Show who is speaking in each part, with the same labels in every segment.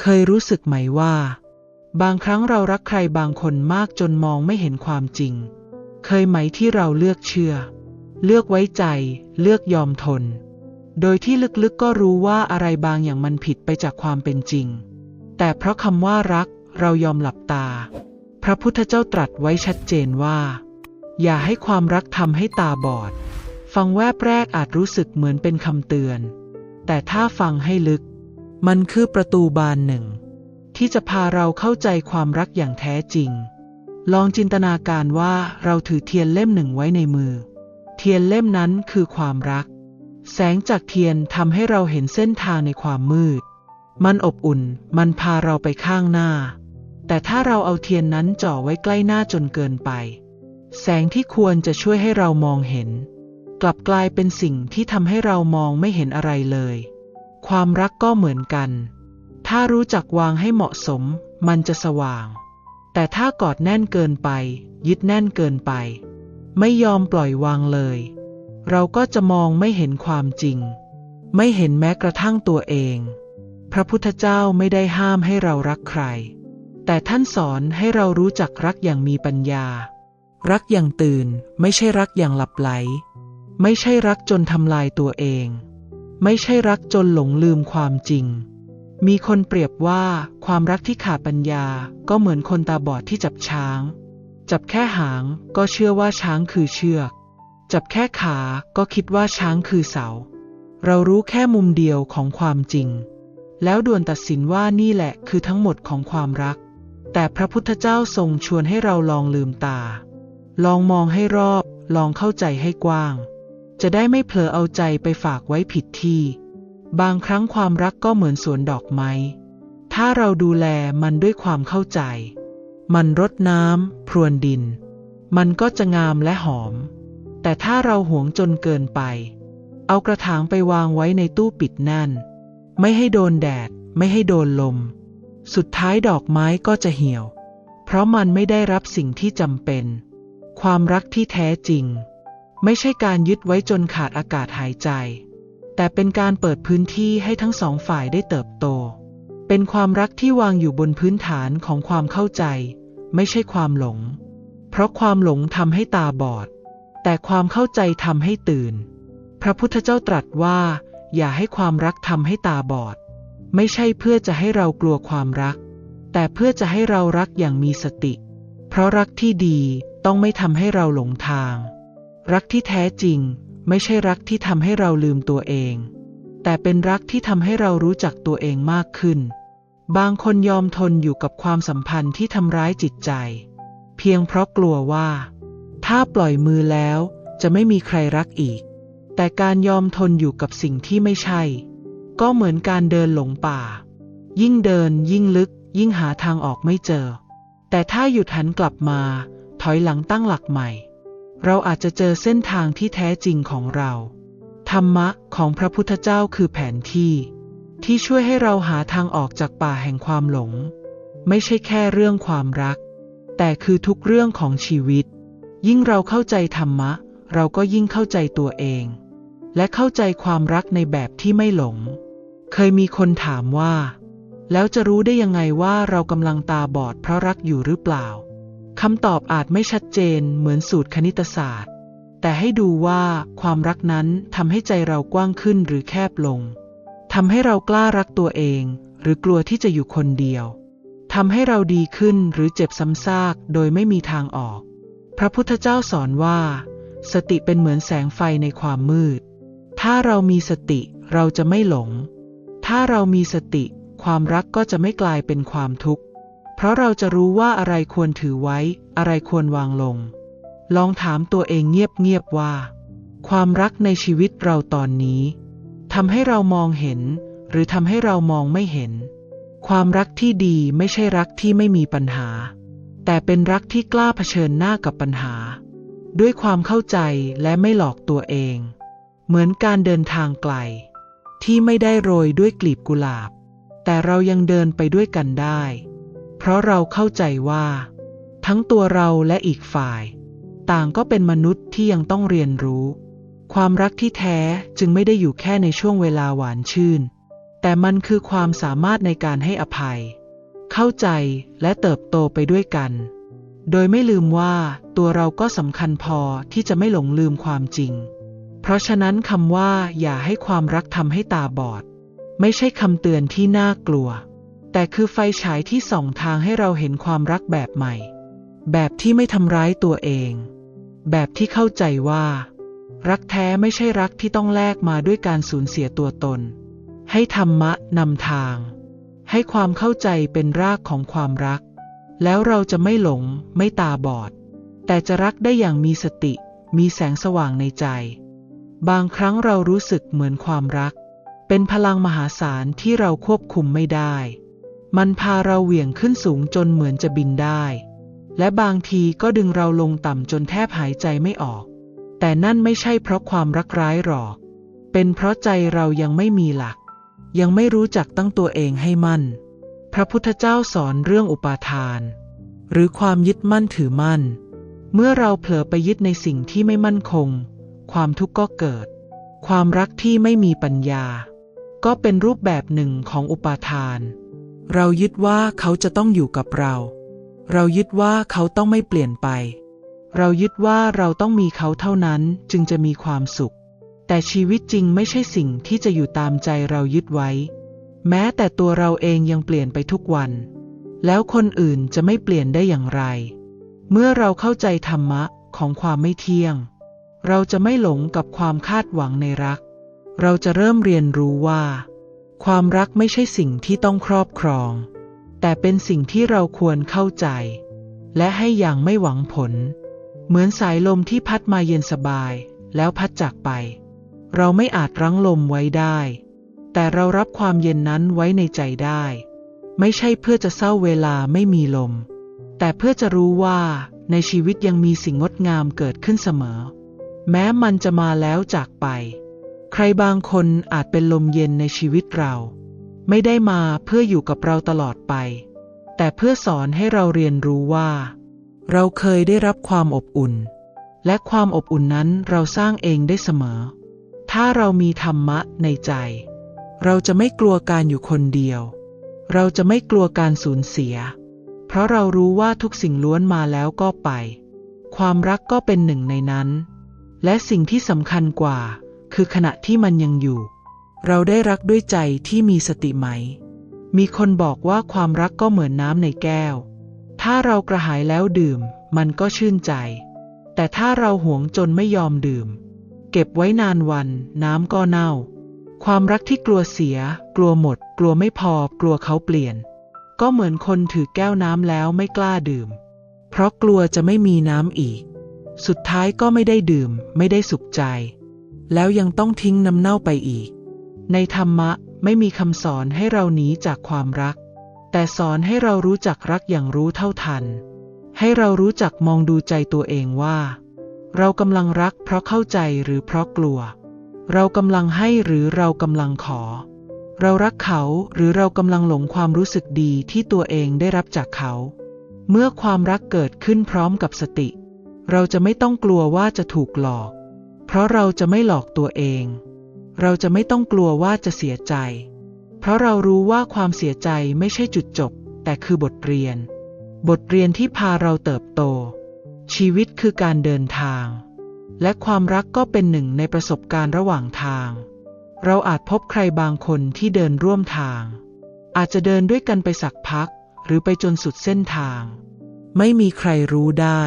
Speaker 1: เคยรู้สึกไหมว่า บางครั้งเรารักใครบางคนมากจนมองไม่เห็นความจริง เคยไหมที่เราเลือกเชื่อ เลือกไว้ใจ เลือกยอมทน โดยที่ลึกๆก็รู้ว่าอะไรบางอย่างมันผิดไปจากความเป็นจริง แต่เพราะคำว่ารักเรายอมหลับตา พระพุทธเจ้าตรัสไว้ชัดเจนว่า อย่าให้ความรักทำให้ตาบอด ฟังแวบแรกอาจรู้สึกเหมือนเป็นคำเตือน แต่ถ้าฟังให้ลึก มันคือประตูบานหนึ่ง ที่จะพาเราเข้าใจความรักอย่างแท้จริง ลองจินตนาการว่าเราถือเทียนเล่มหนึ่งไว้ในมือ เทียนเล่มนั้นคือความรัก แสงจากเทียนทำให้เราเห็นเส้นทางในความมืด มันอบอุ่น มันพาเราไปข้างหน้า แต่ถ้าเราเอาเทียนนั้นจ่อไว้ใกล้หน้าจนเกินไป แสงที่ควรจะช่วยให้เรามองเห็น กลับกลายเป็นสิ่งที่ทำให้เรามองไม่เห็นอะไรเลย ความรักก็เหมือนกัน ถ้ารู้จักวางให้เหมาะสม มันจะสว่าง แต่ถ้ากอดแน่นเกินไป ยึดแน่นเกินไป ไม่ยอมปล่อยวางเลย เราก็จะมองไม่เห็นความจริง ไม่เห็นแม้กระทั่งตัวเอง พระพุทธเจ้าไม่ได้ห้ามให้เรารักใคร แต่ท่านสอนให้เรารู้จักรักอย่างมีปัญญา รักอย่างตื่น ไม่ใช่รักอย่างหลับไหล ไม่ใช่รักจนทำลายตัวเอง ไม่ใช่รักจนหลงลืมความจริง มีคนเปรียบว่าความรักที่ขาดปัญญาก็เหมือนคนตาบอดที่จับช้าง จับแค่หางก็เชื่อว่าช้างคือเชือก จับแค่ขาก็คิดว่าช้างคือเสา เรารู้แค่มุมเดียวของความจริง แล้วด่วนตัดสินว่านี่แหละคือทั้งหมดของความรัก แต่พระพุทธเจ้าทรงชวนให้เราลองลืมตา ลองมองให้รอบ ลองเข้าใจให้กว้าง จะได้ไม่เผลอเอาใจไปฝากไว้ผิดที่ บางครั้งความรักก็เหมือนสวนดอกไม้ ถ้าเราดูแลมันด้วยความเข้าใจ มันรดน้ำพรวนดิน มันก็จะงามและหอม แต่ถ้าเราหวงจนเกินไป เอากระถางไปวางไว้ในตู้ปิดแน่น ไม่ให้โดนแดด ไม่ให้โดนลม สุดท้ายดอกไม้ก็จะเหี่ยว เพราะมันไม่ได้รับสิ่งที่จำเป็น ความรักที่แท้จริง ไม่ใช่การยึดไว้จนขาดอากาศหายใจ แต่เป็นการเปิดพื้นที่ให้ทั้งสองฝ่ายได้เติบโต เป็นความรักที่วางอยู่บนพื้นฐานของความเข้าใจ ไม่ใช่ความหลง เพราะความหลงทำให้ตาบอด แต่ความเข้าใจทำให้ตื่น พระพุทธเจ้าตรัสว่า อย่าให้ความรักทำให้ตาบอด ไม่ใช่เพื่อจะให้เรากลัวความรัก แต่เพื่อจะให้เรารักอย่างมีสติ เพราะรักที่ดีต้องไม่ทำให้เราหลงทาง รักที่แท้จริง ไม่ใช่รักที่ทำให้เราลืมตัวเอง แต่เป็นรักที่ทำให้เรารู้จักตัวเองมากขึ้น บางคนยอมทนอยู่กับความสัมพันธ์ที่ทำร้ายจิตใจ เพียงเพราะกลัวว่า ถ้าปล่อยมือแล้ว จะไม่มีใครรักอีก แต่การยอมทนอยู่กับสิ่งที่ไม่ใช่ ก็เหมือนการเดินหลงป่า ยิ่งเดินยิ่งลึก ยิ่งหาทางออกไม่เจอ แต่ถ้าหยุดหันกลับมา ถอยหลังตั้งหลักใหม่ เราอาจจะเจอเส้นทางที่แท้จริงของเรา ธรรมะของพระพุทธเจ้าคือแผนที่ ที่ช่วยให้เราหาทางออกจากป่าแห่งความหลง ไม่ใช่แค่เรื่องความรัก แต่คือทุกเรื่องของชีวิต ยิ่งเราเข้าใจธรรมะ เราก็ยิ่งเข้าใจตัวเอง และเข้าใจความรักในแบบที่ไม่หลง เคยมีคนถามว่า แล้วจะรู้ได้ยังไงว่าเรากำลังตาบอดเพราะรักอยู่หรือเปล่า คำตอบอาจไม่ชัดเจนเหมือนสูตรคณิตศาสตร์ แต่ให้ดูว่าความรักนั้นทำให้ใจเรากว้างขึ้นหรือแคบลงทำให้เรากล้ารักตัวเอง หรือกลัวที่จะอยู่คนเดียวทำให้เราดีขึ้นหรือเจ็บซ้ำซากโดยไม่มีทางออก พระพุทธเจ้าสอนว่า สติเป็นเหมือนแสงไฟในความมืด ถ้าเรามีสติเราจะไม่หลง ถ้าเรามีสติ ความรักก็จะไม่กลายเป็นความทุกข์ เพราะเราจะรู้ว่าอะไรควรถือไว้ อะไรควรวางลง ลองถามตัวเองเงียบๆว่า ความรักในชีวิตเราตอนนี้ทำให้เรามองเห็น หรือทำให้เรามองไม่เห็น ความรักที่ดีไม่ใช่รักที่ไม่มีปัญหา แต่เป็นรักที่กล้าเผชิญหน้ากับปัญหา ด้วยความเข้าใจและไม่หลอกตัวเอง เหมือนการเดินทางไกล ที่ไม่ได้โรยด้วยกลีบกุหลาบ แต่เรายังเดินไปด้วยกันได้ เพราะเราเข้าใจว่า ทั้งตัวเราและอีกฝ่าย ต่างก็เป็นมนุษย์ที่ยังต้องเรียนรู้ ความรักที่แท้จึงไม่ได้อยู่แค่ในช่วงเวลาหวานชื่น แต่มันคือความสามารถในการให้อภัย เข้าใจและเติบโตไปด้วยกัน โดยไม่ลืมว่าตัวเราก็สำคัญพอที่จะไม่หลงลืมความจริง เพราะฉะนั้นคำว่าอย่าให้ความรักทำให้ตาบอด ไม่ใช่คำเตือนที่น่ากลัว แต่คือไฟฉายที่ส่องทางให้เราเห็นความรักแบบใหม่ แบบที่ไม่ทำร้ายตัวเอง แบบที่เข้าใจว่า รักแท้ไม่ใช่รักที่ต้องแลกมาด้วยการสูญเสียตัวตน ให้ธรรมะนำทาง ให้ความเข้าใจเป็นรากของความรัก แล้วเราจะไม่หลง ไม่ตาบอด แต่จะรักได้อย่างมีสติ มีแสงสว่างในใจ บางครั้งเรารู้สึกเหมือนความรัก เป็นพลังมหาศาลที่เราควบคุมไม่ได้ มันพาเราเหวี่ยงขึ้นสูงจนเหมือนจะบินได้ และบางทีก็ดึงเราลงต่ำจนแทบหายใจไม่ออก แต่นั่นไม่ใช่เพราะความรักร้ายหรอก เป็นเพราะใจเรายังไม่มีหลัก ยังไม่รู้จักตั้งตัวเองให้มั่น พระพุทธเจ้าสอนเรื่องอุปาทาน หรือความยึดมั่นถือมั่น เมื่อเราเผลอไปยึดในสิ่งที่ไม่มั่นคง ความทุกข์ก็เกิด ความรักที่ไม่มีปัญญา ก็เป็นรูปแบบหนึ่งของอุปาทาน เรายึดว่าเขาจะต้องอยู่กับเรา เรายึดว่าเขาต้องไม่เปลี่ยนไป เรายึดว่าเราต้องมีเขาเท่านั้นจึงจะมีความสุข แต่ชีวิตจริงไม่ใช่สิ่งที่จะอยู่ตามใจเรายึดไว้ แม้แต่ตัวเราเองยังเปลี่ยนไปทุกวัน แล้วคนอื่นจะไม่เปลี่ยนได้อย่างไร เมื่อเราเข้าใจธรรมะของความไม่เที่ยง เราจะไม่หลงกับความคาดหวังในรัก เราจะเริ่มเรียนรู้ว่า ความรักไม่ใช่สิ่งที่ต้องครอบครอง แต่เป็นสิ่งที่เราควรเข้าใจ และให้อย่างไม่หวังผล เหมือนสายลมที่พัดมาเย็นสบาย แล้วพัดจากไป เราไม่อาจรั้งลมไว้ได้ แต่เรารับความเย็นนั้นไว้ในใจได้ ไม่ใช่เพื่อจะเศร้าเวลาไม่มีลม แต่เพื่อจะรู้ว่าในชีวิตยังมีสิ่งงดงามเกิดขึ้นเสมอ แม้มันจะมาแล้วจากไป ใครบางคนอาจเป็นลมเย็นในชีวิตเรา ไม่ได้มาเพื่ออยู่กับเราตลอดไป แต่เพื่อสอนให้เราเรียนรู้ว่า เราเคยได้รับความอบอุ่น และความอบอุ่นนั้นเราสร้างเองได้เสมอ ถ้าเรามีธรรมะในใจ เราจะไม่กลัวการอยู่คนเดียว เราจะไม่กลัวการสูญเสีย เพราะเรารู้ว่าทุกสิ่งล้วนมาแล้วก็ไป ความรักก็เป็นหนึ่งในนั้น และสิ่งที่สำคัญกว่า คือขณะที่มันยังอยู่ เราได้รักด้วยใจที่มีสติไหม มีคนบอกว่าความรักก็เหมือนน้ำในแก้ว ถ้าเรากระหายแล้วดื่ม มันก็ชื่นใจ แต่ถ้าเราหวงจนไม่ยอมดื่ม เก็บไว้นานวัน น้ำก็เน่า ความรักที่กลัวเสีย กลัวหมด กลัวไม่พอ กลัวเขาเปลี่ยน ก็เหมือนคนถือแก้วน้ำแล้วไม่กล้าดื่ม เพราะกลัวจะไม่มีน้ำอีก สุดท้ายก็ไม่ได้ดื่ม ไม่ได้สุขใจ แล้วยังต้องทิ้งน้ำเน่าไปอีก ในธรรมะไม่มีคำสอนให้เราหนีจากความรัก แต่สอนให้เรารู้จักรักอย่างรู้เท่าทัน ให้เรารู้จักมองดูใจตัวเองว่า เรากำลังรักเพราะเข้าใจหรือเพราะกลัว เรากำลังให้หรือเรากำลังขอ เรารักเขาหรือเรากำลังหลงความรู้สึกดีที่ตัวเองได้รับจากเขา เมื่อความรักเกิดขึ้นพร้อมกับสติ เราจะไม่ต้องกลัวว่าจะถูกหลอก เพราะเราจะไม่หลอกตัวเอง เราจะไม่ต้องกลัวว่าจะเสียใจ เพราะเรารู้ว่าความเสียใจไม่ใช่จุดจบ แต่คือบทเรียน บทเรียนที่พาเราเติบโต ชีวิตคือการเดินทาง และความรักก็เป็นหนึ่งในประสบการณ์ระหว่างทาง เราอาจพบใครบางคนที่เดินร่วมทาง อาจจะเดินด้วยกันไปสักพัก หรือไปจนสุดเส้นทาง ไม่มีใครรู้ได้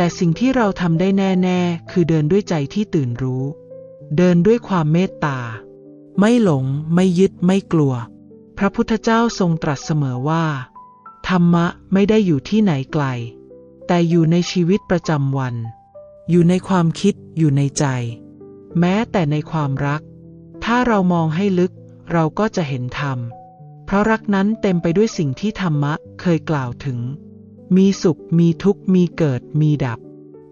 Speaker 1: แต่สิ่งที่เราทำได้แน่ๆ คือเดินด้วยใจที่ตื่นรู้ เดินด้วยความเมตตา ไม่หลง ไม่ยึด ไม่กลัว พระพุทธเจ้าทรงตรัสเสมอว่า ธรรมะไม่ได้อยู่ที่ไหนไกล แต่อยู่ในชีวิตประจำวัน อยู่ในความคิด อยู่ในใจ แม้แต่ในความรัก ถ้าเรามองให้ลึก เราก็จะเห็นธรรม เพราะรักนั้นเต็มไปด้วยสิ่งที่ธรรมะเคยกล่าวถึง มีสุขมีทุกข์มีเกิดมีดับ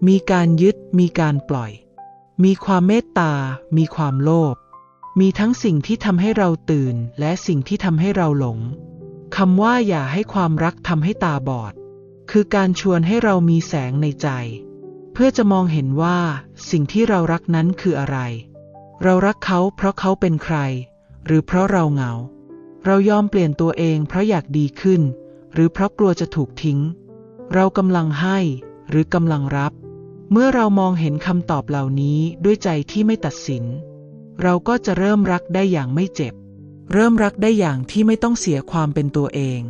Speaker 1: มีการยึดมีการปล่อย มีความเมตตา มีความโลภ มีทั้งสิ่งที่ทำให้เราตื่นและสิ่งที่ทำให้เราหลงคำว่าอย่าให้ความรักทำให้ตาบอด คือการชวนให้เรามีแสงในใจ เพื่อจะมองเห็นว่าสิ่งที่เรารักนั้นคืออะไร เรารักเขาเพราะเขาเป็นใคร หรือเพราะเราเหงา เรายอมเปลี่ยนตัวเองเพราะอยากดีขึ้น หรือเพราะกลัวจะถูกทิ้ง เรากำลังให้หรือกำลังรับ เมื่อเรามองเห็นคำตอบเหล่านี้ด้วยใจที่ไม่ตัดสิน เราก็จะเริ่มรักได้อย่างไม่เจ็บ เริ่มรักได้อย่างที่ไม่ต้องเสียความเป็นตัวเอง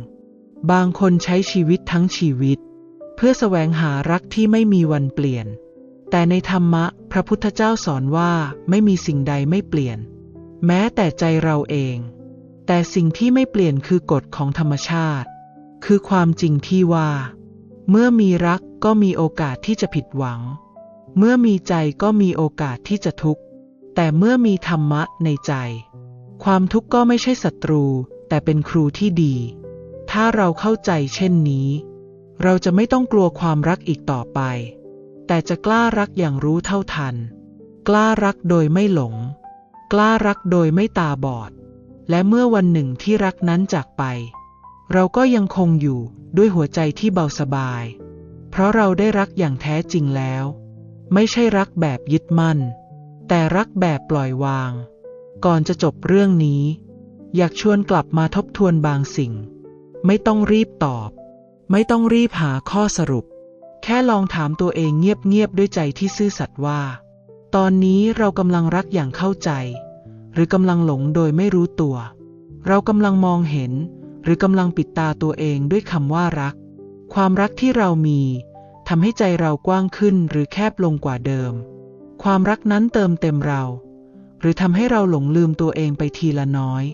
Speaker 1: บางคนใช้ชีวิตทั้งชีวิต เพื่อแสวงหารักที่ไม่มีวันเปลี่ยน แต่ในธรรมะพระพุทธเจ้าสอนว่าไม่มีสิ่งใดไม่เปลี่ยน แม้แต่ใจเราเอง แต่สิ่งที่ไม่เปลี่ยนคือกฎของธรรมชาติ คือความจริงที่ว่า เมื่อมีรักก็มีโอกาสที่จะผิดหวัง เมื่อมีใจก็มีโอกาสที่จะทุกข์ แต่เมื่อมีธรรมะในใจ ความทุกข์ก็ไม่ใช่ศัตรู แต่เป็นครูที่ดี ถ้าเราเข้าใจเช่นนี้ เราจะไม่ต้องกลัวความรักอีกต่อไป แต่จะกล้ารักอย่างรู้เท่าทัน กล้ารักโดยไม่หลง กล้ารักโดยไม่ตาบอด และเมื่อวันหนึ่งที่รักนั้นจากไป เราก็ยังคงอยู่ด้วยหัวใจที่เบาสบาย เพราะเราได้รักอย่างแท้จริงแล้ว ไม่ใช่รักแบบยึดมั่น แต่รักแบบปล่อยวาง ก่อนจะจบเรื่องนี้ อยากชวนกลับมาทบทวนบางสิ่ง ไม่ต้องรีบตอบ ไม่ต้องรีบหาข้อสรุป แค่ลองถามตัวเองเงียบๆด้วยใจที่ซื่อสัตย์ว่า ตอนนี้เรากำลังรักอย่างเข้าใจ หรือกำลังหลงโดยไม่รู้ตัว เรากำลังมองเห็น หรือกำลังปิดตาตัวเองด้วยคำว่ารัก ความรักที่เรามีทำให้ใจเรากว้างขึ้นหรือแคบลงกว่าเดิม ความรักนั้นเติมเต็มเรา หรือทำให้เราหลงลืมตัวเองไปทีละน้อย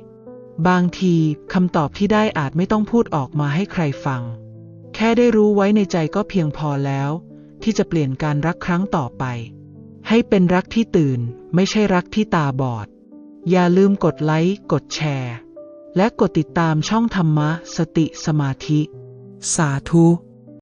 Speaker 1: บางทีคำตอบที่ได้อาจไม่ต้องพูดออกมาให้ใครฟัง แค่ได้รู้ไว้ในใจก็เพียงพอแล้ว ที่จะเปลี่ยนการรักครั้งต่อไป ให้เป็นรักที่ตื่นไม่ใช่รักที่ตาบอด อย่าลืมกดไลค์กดแชร์ และกดติดตามช่องธรรมะสติสมาธิ สาธุ